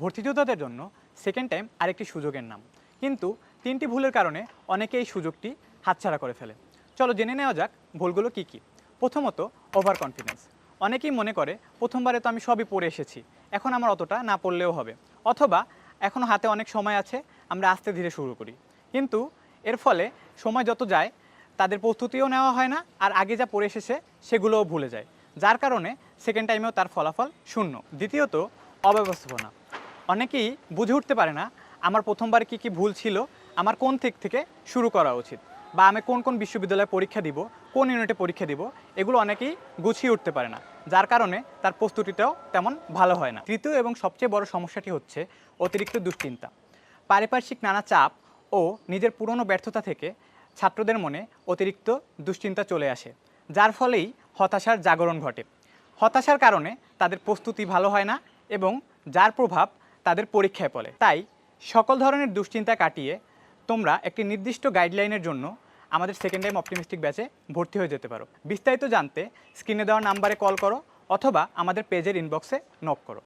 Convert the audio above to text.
ভর্তিযোদ্ধাদের জন্য second time আরেকটি সুযোগের নাম। কিন্তু তিনটি ভুলের কারণে অনেকে এই সুযোগটি হাতছাড়া করে ফেলে। চলো জেনে নেওয়া যাক ভুলগুলো কী কী। প্রথমত ওভার কনফিডেন্স অনেকেই মনে করে, প্রথমবারে তো আমি সবই পড়ে এসেছি, এখন আমার অতটা না পড়লেও হবে। অথবা এখনও হাতে অনেক সময় আছে, আমরা আস্তে ধীরে শুরু করি। কিন্তু এর ফলে সময় যত যায়, তাদের প্রস্তুতিও নেওয়া হয় না, আর আগে যা পড়ে এসেছে, সেগুলোও ভুলে যায়। যার কারণে সেকেন্ড টাইমেও তার ফলাফল শূন্য। দ্বিতীয়ত, অব্যবস্থাপনা। অনেকেই বুঝে উঠতে পারে না আমার প্রথমবার কি কি ভুল ছিল, আমার কোন দিক থেকে শুরু করা উচিত বা আমি কোন কোন বিশ্ববিদ্যালয়ে পরীক্ষা দিব, কোন ইউনিটে পরীক্ষা দিব, এগুলো অনেকেই গুছিয়ে উঠতে পারে না। যার কারণে তার প্রস্তুতিটাও তেমন ভালো হয় না। তৃতীয় এবং সবচেয়ে বড় সমস্যাটি হচ্ছে অতিরিক্ত দুশ্চিন্তা। পারিপার্শ্বিক নানা চাপ ও নিজের পুরনো ব্যর্থতা থেকে ছাত্রদের মনে অতিরিক্ত দুশ্চিন্তা চলে আসে, যার ফলেই হতাশার জাগরণ ঘটে। হতাশার কারণে তাদের প্রস্তুতি ভালো হয় না এবং যার প্রভাব তাদের পরীক্ষায় পড়ে। তাই সকল ধরনের দুশ্চিন্তা কাটিয়ে তোমরা একটি নির্দিষ্ট গাইডলাইনের জন্য আমাদের সেকেন্ড টাইম অপটিমিস্টিক ব্যাচে ভর্তি হয়ে যেতে পারো। বিস্তারিত জানতে স্ক্রিনে দেওয়া নাম্বারে কল করো অথবা আমাদের পেজের ইনবক্সে নক করো।